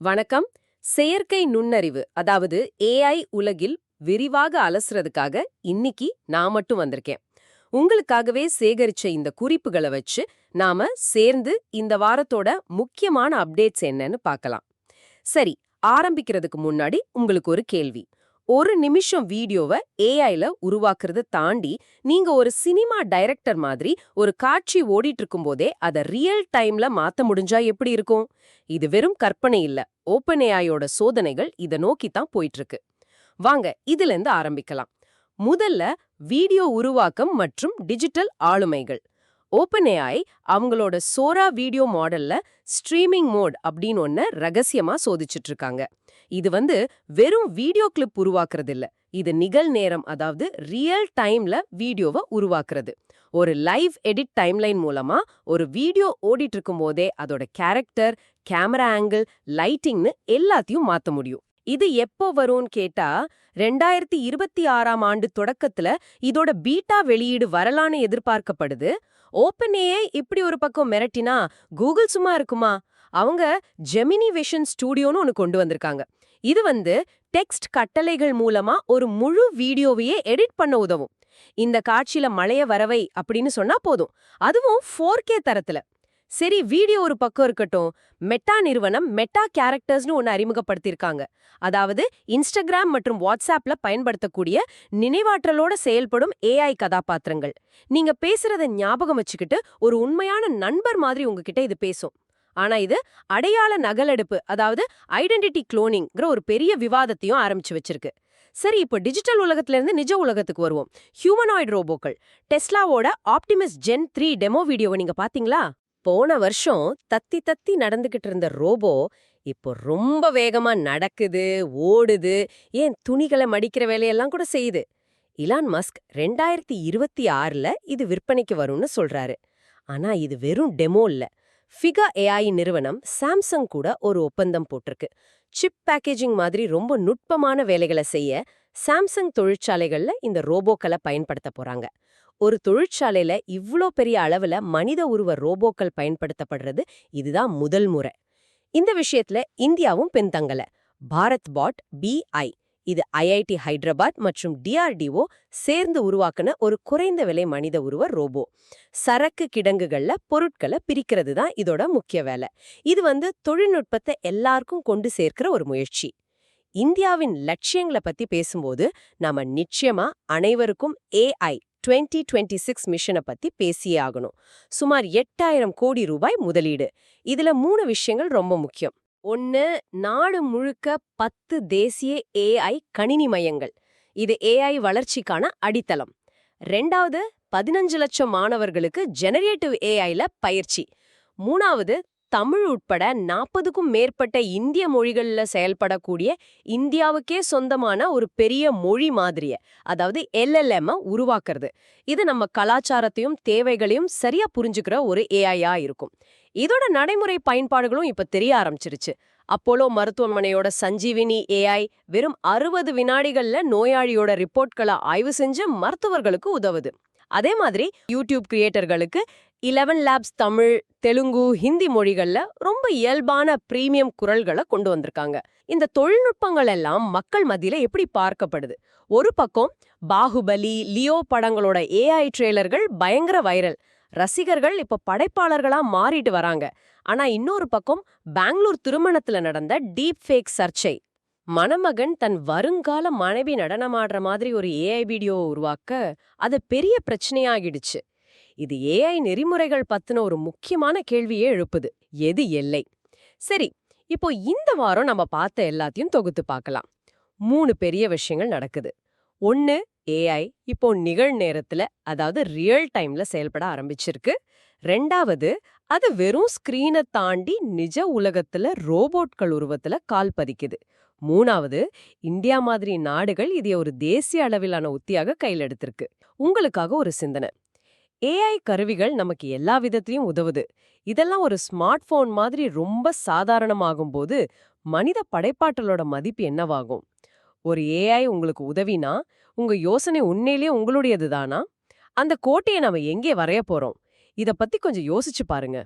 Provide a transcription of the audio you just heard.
வணக்கம். செயற்கை நுண்ணறிவு அதாவது ஏஐ உலகில் விரிவாக அலசுறதுக்காக இன்னைக்கு நான் மட்டும் வந்திருக்கேன். உங்களுக்காகவே சேகரிச்ச இந்த குறிப்புகளை வச்சு நாம சேர்ந்து இந்த வாரத்தோட முக்கியமான அப்டேட்ஸ் என்னன்னு பார்க்கலாம். சரி ஆரம்பிக்கிறதுக்கு முன்னாடி உங்களுக்கு ஒரு கேள்வி. ஒரு நிமிஷம் வீடியோவை ஏஐல உருவாக்குறத தாண்டி நீங்க ஒரு சினிமா டைரக்டர் மாதிரி ஒரு காட்சி ஓடிட்டு இருக்கும்போதே அதை ரியல் டைம்ல மாத்த முடிஞ்சா எப்படி இருக்கும்? இது வெறும் கற்பனை இல்ல. ஓப்பன் ஏஐயோட சோதனைகள் இத நோக்கி தான் போயிட்டு இருக்கு வாங்க இதுல இருந்து ஆரம்பிக்கலாம். முதல்ல வீடியோ உருவாக்கம் மற்றும் டிஜிட்டல் ஆளுமைகள். ஓப்பன் ஏஐ அவங்களோட சோரா வீடியோ மாடல்ல ஸ்ட்ரீமிங் மோட் அப்படின்னு ஒன்ன ரகசியமா சோதிச்சுட்டு இருக்காங்க இது வந்து வெறும் வீடியோ கிளிப் உருவாக்குறது இல்ல இது நிகழ்நேரம் அதாவது ரியல் டைம்ல வீடியோவை உருவாக்குறது. ஒரு லைவ் எடிட் டைம்லைன் மூலமா ஒரு வீடியோ ஓடிட்டு இருக்கும் போதே அதோட கேரக்டர் கேமரா ஆங்கிள் லைட்டிங்னு எல்லாத்தையும் மாத்த முடியும். இது எப்போ வரும்னு கேட்டா ரெண்டாயிரத்தி இருபத்தி ஆறாம் ஆண்டு தொடக்கத்துல இதோட பீட்டா வெளியீடு வரலான்னு எதிர்பார்க்கப்படுது. ஓப்பன் ஏஐ இப்படி ஒரு பக்கம் மிரட்டினா கூகுள் சும்மா இருக்குமா? அவங்க ஜெமினி விஷன் ஸ்டூடியோன்னு ஒன்னு கொண்டு வந்திருக்காங்க. இது வந்து டெக்ஸ்ட் கட்டளைகள் மூலமா ஒரு முழு வீடியோவையே எடிட் பண்ண உதவும். இந்த காட்சியில மழைய வரவை அப்படின்னு சொன்னா போதும். அதுவும் ஃபோர் கே தரத்துல. சரி வீடியோ ஒரு பக்கம் இருக்கட்டும். மெட்டா நிறுவனம் மெட்டா கேரக்டர்ஸ்னு ஒன்னு அறிமுகப்படுத்தியிருக்காங்க. அதாவது இன்ஸ்டாகிராம் மற்றும் வாட்ஸ்அப்ல பயன்படுத்தக்கூடிய நினைவாற்றலோட செயல்படும் ஏஐ கதாபாத்திரங்கள். நீங்க பேசுறத ஞாபகம் வச்சுக்கிட்டு ஒரு உண்மையான நண்பர் மாதிரி உங்ககிட்ட இது பேசும். ஆனா இது அடையாள நகலெடுப்பு அதாவது ஐடென்டிட்டி குளோனிங்கிற ஒரு பெரிய விவாதத்தையும் ஆரம்பிச்சு வச்சிருக்கு. சரி இப்போ டிஜிட்டல் உலகத்துல இருந்து நிஜ உலகத்துக்கு வருவோம். ஹியூமனாய்டு ரோபோக்கள். டெஸ்லாவோட ஆப்டிமஸ் ஜென் த்ரீ டெமோ வீடியோவை நீங்க பாத்தீங்களா? போன வருஷம் தத்தி தத்தி நடந்துகிட்டு இருந்த ரோபோ இப்போ ரொம்ப வேகமா நடக்குது ஓடுது ஏன் துணிகளை மடிக்கிற வேலையெல்லாம் கூட செய்யுது. இலான் மஸ்க் ரெண்டாயிரத்தி இருபத்தி ஆறுல இது விற்பனைக்கு வரும்னு சொல்றாரு. ஆனா இது வெறும் டெமோ இல்ல. ஃபிகா ஏஐ நிறுவனம் சாம்சங் கூட ஒரு ஒப்பந்தம் போட்டிருக்கு. சிப் பேக்கேஜிங் மாதிரி ரொம்ப நுட்பமான வேலைகளை செய்ய சாம்சங் தொழிற்சாலைகள்ல இந்த ரோபோக்களை பயன்படுத்த போறாங்க. ஒரு தொழிற்சாலையில இவ்ளோ பெரிய அளவுல மனித உருவ ரோபோக்கள் பயன்படுத்தப்படுறது இதுதான் முதல் முறை. இந்த விஷயத்துல இந்தியாவும் பின்தங்கல. பாரத் பாட் பிஐ இது ஐஐடி ஹைதராபாத் மற்றும் டிஆர்டிஓ சேர்ந்து உருவாக்குன ஒரு குறைந்த விலை மனித உருவ ரோபோ. சரக்கு கிடங்குகள்ல பொருட்களை பிரிக்கிறது தான் இதோட முக்கிய வேலை. இது வந்து தொழில்நுட்பத்தை எல்லாருக்கும் கொண்டு சேர்க்கிற ஒரு முயற்சி. இந்தியாவின் லட்சியங்களை பத்தி பேசும்போது நாம நிச்சயமா அனைவருக்கும் ஏஐ டுவெண்ட்டி டுவெண்ட்டி சிக்ஸ் மிஷனை பத்தி பேசியே ஆகணும். சுமார் எட்டாயிரம் கோடி ரூபாய் முதலீடு. இதுல மூணு விஷயங்கள் ரொம்ப முக்கியம். ஒன்னு நாடு முழுக்க பத்து தேசிய ஏஐ கணினி மையங்கள். இது ஏஐ வளர்ச்சிக்கான அடித்தளம். ரெண்டாவது பதினஞ்சு லட்சம் மாணவர்களுக்கு ஜெனரேட்டிவ் ஏஐல பயிற்சி. மூணாவது தமிழ் உட்பட நாற்பதுக்கும் மேற்பட்ட இந்திய மொழிகள்ல செயல்படக்கூடிய இந்தியாவுக்கே சொந்தமான ஒரு பெரிய மொழி மாதிரிய அதாவது எல்எல்எம் உருவாக்குறது. இது நம்ம கலாச்சாரத்தையும் தேவைகளையும் சரியா புரிஞ்சுக்கிற ஒரு ஏஐயா இருக்கும். இதோட நடைமுறை பயன்பாடுகளும் இப்ப தெரிய ஆரம்பிச்சிருச்சு. அப்போலோ மருத்துவமனையோட சஞ்சீவினி ஏஐ வெறும் அறுபது வினாடிகள்ல நோயாளியோட ரிப்போர்ட்களை ஆய்வு செஞ்சு மருத்துவர்களுக்கு உதவுது. அதே மாதிரி யூடியூப் கிரியேட்டர்களுக்கு இலெவன் லேப்ஸ் தமிழ் தெலுங்கு ஹிந்தி மொழிகள்ல ரொம்ப இயல்பான பிரீமியம் குரல்களை கொண்டு வந்திருக்காங்க. இந்த தொழில்நுட்பங்கள் எல்லாம் மக்கள் மத்தியில எப்படி பார்க்கப்படுது? ஒரு பக்கம் பாகுபலி லியோ படங்களோட ஏஐ ட்ரெய்லர்கள் பயங்கர வைரல். ரசிகர்கள் இப்ப படைப்பாளர்களா மாறிட்டு வராங்க. ஆனா இன்னொரு பக்கம் பெங்களூர் திருமணத்துல நடந்த டீப் ஃபேக் சர்ச்சை. மணமகன் தன் வருங்கால மனைவி நடனமாடுற மாதிரி ஒரு ஏஐ வீடியோ உருவாக்க அது பெரிய பிரச்சனையாகிடுச்சு. இது ஏஐ நெறிமுறைகள் பத்தின ஒரு முக்கியமான கேள்வியே எழுப்புது. எது எல்லை? சரி இப்போ இந்த வாரம் நம்ம பார்த்த எல்லாத்தையும் தொகுத்து பார்க்கலாம். மூணு பெரிய விஷயங்கள் நடக்குது. ஒன்னு ஏஐ இப்போ நிகழ்நேரத்துல அதாவது ரியல் டைம்ல செயல்பட ஆரம்பிச்சிருக்கு. ரெண்டாவது அது வெறும் ஸ்கிரீனை தாண்டி நிஜ உலகத்துல ரோபோட்கள் உருவத்துல கால் பதிக்குது. மூணாவது இந்தியா மாதிரி நாடுகள் இதை ஒரு தேசிய அளவிலான உத்தியாக கையில் எடுத்திருக்கு. உங்களுக்காக ஒரு சிந்தனை. ஏஐ கருவிகள் நமக்கு எல்லா விதத்திலையும் உதவுது. இதெல்லாம் ஒரு ஸ்மார்ட் போன் மாதிரி ரொம்ப சாதாரணமாகும் போது மனித படைப்பாற்றலோட மதிப்பு என்னவாகும்? ஒரு ஏஐ உங்களுக்கு உதவினா உங்க யோசனை உண்மையிலேயே உங்களுடையது தானா? அந்த கோட்டையை நாம எங்கே வரைய போறோம்? இத பத்தி கொஞ்சம் யோசிச்சு பாருங்க.